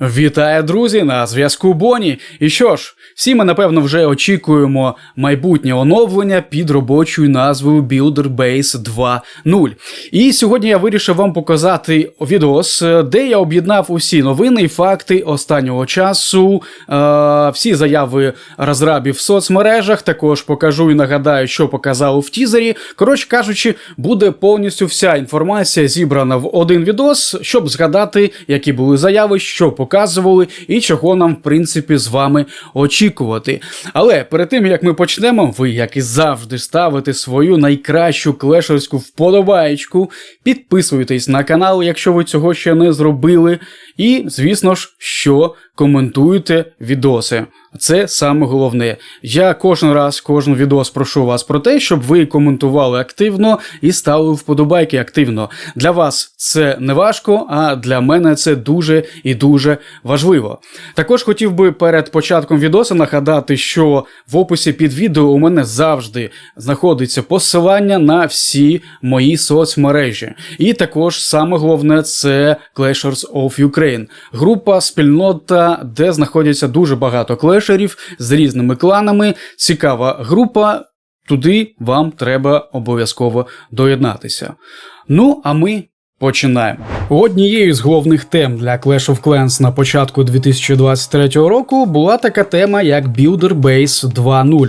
Вітаю, друзі! На зв'язку Боні. І що ж, всі ми напевно вже очікуємо майбутнє оновлення під робочою назвою Builder Base 2.0. І сьогодні я вирішив вам показати відос, де я об'єднав усі новини і факти останнього часу, е- всі заяви розрабів в соцмережах. Також покажу і нагадаю, що показали в тізері. Коротше кажучи, буде повністю вся інформація зібрана в один відос, щоб згадати, які були заяви, що показали показували і чого нам, в принципі, з вами очікувати. Але перед тим як ми почнемо, ви, як і завжди, ставите свою найкращу клешерську вподобаєчку, підписуйтесь на канал, якщо ви цього ще не зробили. І, звісно ж, що коментуєте відоси. Це саме головне. Я кожен раз, кожен відос прошу вас про те, щоб ви коментували активно і ставили вподобайки активно. Для вас це не важко, а для мене це дуже і дуже важливо. Також хотів би перед початком відоса нагадати, що в описі під відео у мене завжди знаходиться посилання на всі мої соцмережі. І також саме головне це Clashers of Ukraine. Група, спільнота, де знаходяться дуже багато клешерів з різними кланами. Цікава група. Туди вам треба обов'язково доєднатися. Ну, а ми Починаємо. Однією з головних тем для Clash of Clans на початку 2023 року була така тема, як Builder Base 2.0.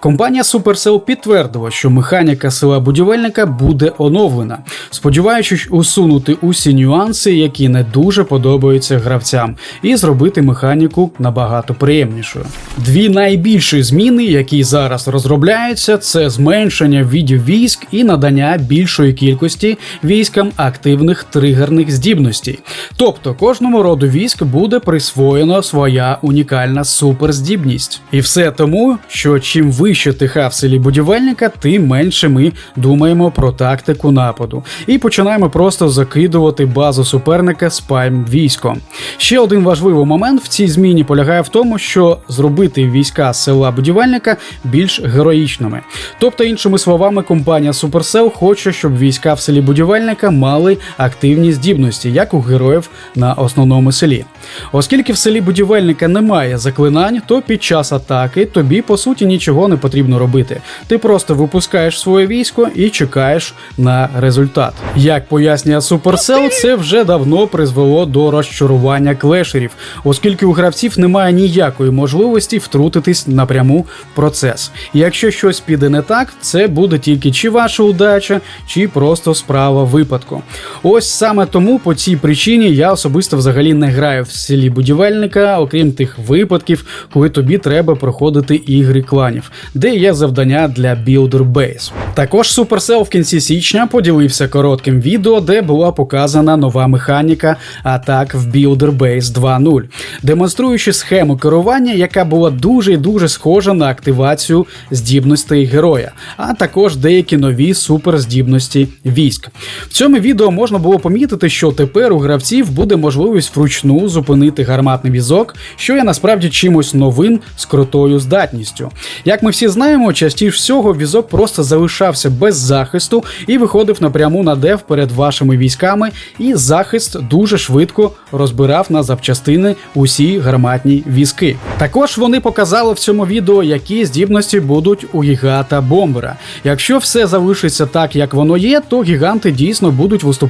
Компанія Supercell підтвердила, що механіка села будівельника буде оновлена, сподіваючись усунути усі нюанси, які не дуже подобаються гравцям, і зробити механіку набагато приємнішою. Дві найбільші зміни, які зараз розробляються, це зменшення видів військ і надання більшої кількості військам активних активних тригерних здібностей. Тобто кожному роду військ буде присвоєно своя унікальна суперздібність. І все тому, що чим вище тиха в селі будівельника, тим менше ми думаємо про тактику нападу. І починаємо просто закидувати базу суперника спайм військом. Ще один важливий момент в цій зміні полягає в тому, що зробити війська села будівельника більш героїчними. Тобто, іншими словами, компанія Supercell хоче, щоб війська в селі будівельника мали активні здібності, як у героїв на основному селі. Оскільки в селі будівельника немає заклинань, то під час атаки тобі по суті нічого не потрібно робити. Ти просто випускаєш своє військо і чекаєш на результат. Як пояснює Supercell, це вже давно призвело до розчарування клешерів, оскільки у гравців немає ніякої можливості втрутитись напряму в процес. Якщо щось піде не так, це буде тільки чи ваша удача, чи просто справа випадку. Ось саме тому по цій причині я особисто взагалі не граю в селі будівельника, окрім тих випадків, коли тобі треба проходити ігри кланів, де є завдання для Builder Base. Також Supercell в кінці січня поділився коротким відео, де була показана нова механіка атак в Builder Base 2.0, демонструючи схему керування, яка була дуже і дуже схожа на активацію здібностей героя, а також деякі нові суперздібності військ. В цьому відео можна було помітити, що тепер у гравців буде можливість вручну зупинити гарматний візок, що є насправді чимось новим з крутою здатністю. Як ми всі знаємо, частіше всього візок просто залишався без захисту і виходив напряму на дев перед вашими військами, і захист дуже швидко розбирав на запчастини усі гарматні візки. Також вони показали в цьому відео, які здібності будуть у гігата бомбера. Якщо все залишиться так, як воно є, то гіганти дійсно будуть виступати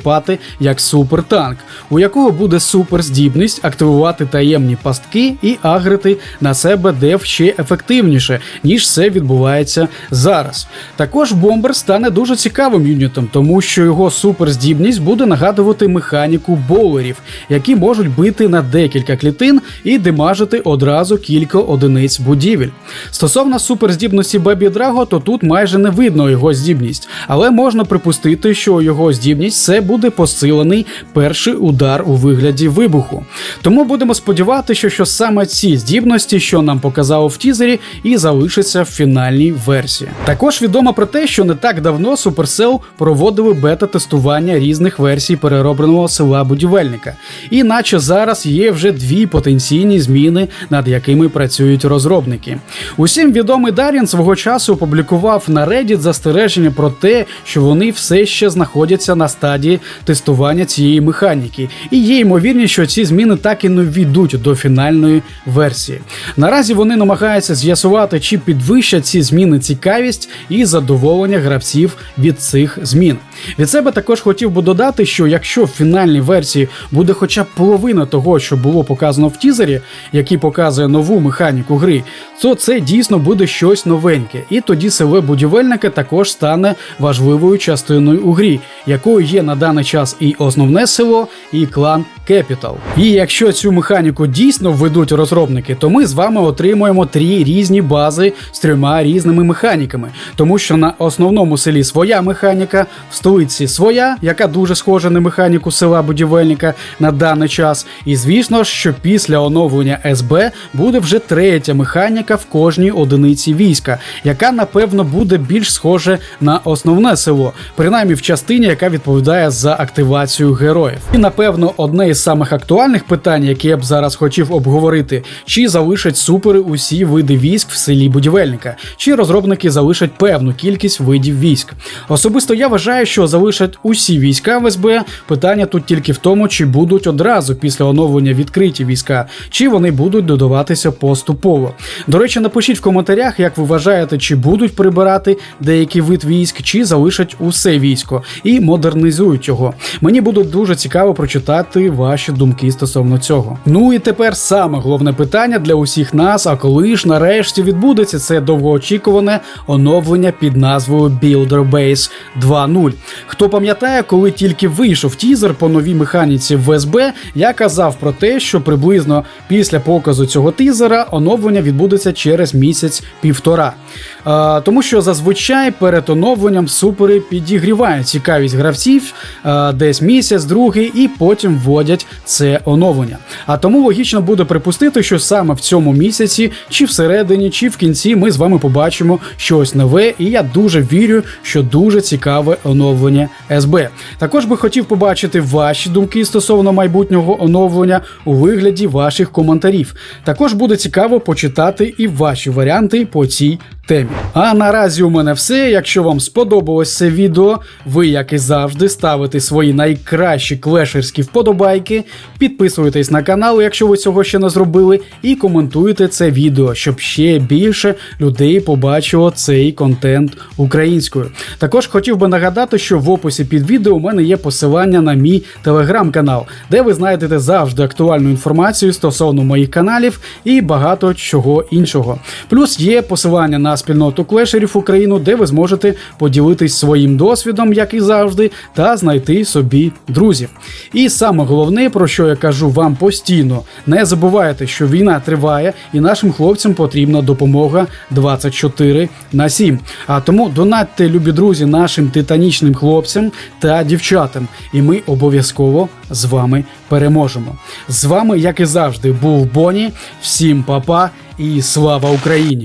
як супертанк, у якого буде суперздібність активувати таємні пастки і агрити на себе дев ще ефективніше, ніж це відбувається зараз. Також бомбер стане дуже цікавим юнітом, тому що його суперздібність буде нагадувати механіку боулерів, які можуть бити на декілька клітин і демажити одразу кілька одиниць будівель. Стосовно суперздібності Бебі Драго, то тут майже не видно його здібність, але можна припустити, що його здібність це буде посилений перший удар у вигляді вибуху. Тому будемо сподіватися, що саме ці здібності, що нам показало в тізері, і залишаться в фінальній версії. Також відомо про те, що не так давно Supercell проводили бета-тестування різних версій переробленого села будівельника, і наче зараз є вже дві потенційні зміни, над якими працюють розробники. Усім відомий Дарін свого часу опублікував на Reddit застереження про те, що вони все ще знаходяться на стадії тестування цієї механіки, і є ймовірність, що ці зміни так і не війдуть до фінальної версії. Наразі вони намагаються з'ясувати, чи підвищать ці зміни цікавість і задоволення гравців від цих змін. Від себе також хотів би додати, що якщо в фінальній версії буде хоча б половина того, що було показано в тізері, який показує нову механіку гри, то це дійсно буде щось новеньке. І тоді село будівельника також стане важливою частиною у грі, якою є на даний час і основне село, і клан Capital. І якщо цю механіку дійсно введуть розробники, то ми з вами отримуємо три різні бази з трьома різними механіками, тому що на основному селі своя механіка, в столиці своя, яка дуже схожа на механіку села будівельника на даний час. І звісно ж, що після оновлення СБ буде вже третя механіка в кожній одиниці війська, яка напевно буде більш схоже на основне село, принаймні в частині, яка відповідає за активацію героїв. І напевно одне із самих актуальних питань, яке я б зараз хотів обговорити, чи залишать супери усі види військ в селі будівельника, чи розробники залишать певну кількість видів військ. Особисто я вважаю, що залишать усі війська в СБ. Питання тут тільки в тому, чи будуть одразу після оновлення відкриті війська, чи вони будуть додаватися поступово. До речі, напишіть в коментарях, як ви вважаєте, чи будуть прибирати деякий вид військ, чи залишать усе військо і модернізують його. Мені буде дуже цікаво прочитати ваші думки стосовно цього. Ну і тепер саме головне питання для усіх нас: а коли ж нарешті відбудеться це довгоочікуване оновлення під назвою Builder Base 2.0. Хто пам'ятає, коли тільки вийшов тізер по новій механіці в СБ, я казав про те, що приблизно після показу цього тізера оновлення відбудеться через місяць-півтора. Тому що зазвичай перед оновленням супери підігрівають цікавість гравців десь місяць, другий, і потім вводять це оновлення. А тому логічно буде припустити, що саме в цьому місяці, чи всередині, чи в кінці ми з вами побачимо щось нове, і я дуже вірю, що дуже цікаве оновлення СБ. Також би хотів побачити ваші думки стосовно майбутнього оновлення у вигляді ваших коментарів. Також буде цікаво почитати і ваші варіанти по цій темі. А наразі у мене все. Якщо вам сподобалось це відео, ви, як і завжди, ставите свої найкращі клешерські вподобайки, підписуєтесь на канал, якщо ви цього ще не зробили, і коментуєте це відео, щоб ще більше людей побачило цей контент українською. Також хотів би нагадати, що в описі під відео у мене є посилання на мій телеграм-канал, де ви знайдете завжди актуальну інформацію стосовно моїх каналів і багато чого іншого. Плюс є посилання на спільноту клешерів Україну, де ви зможете поділитись своїм досвідом, як і завжди, та знайти собі друзів. І саме головне, про що я кажу вам постійно, не забувайте, що війна триває, і нашим хлопцям потрібна допомога 24 на 7. А тому донатьте, любі друзі, нашим титанічним хлопцям та дівчатам, і ми обов'язково з вами переможемо. З вами, як і завжди, був Боні. Всім па-па і слава Україні!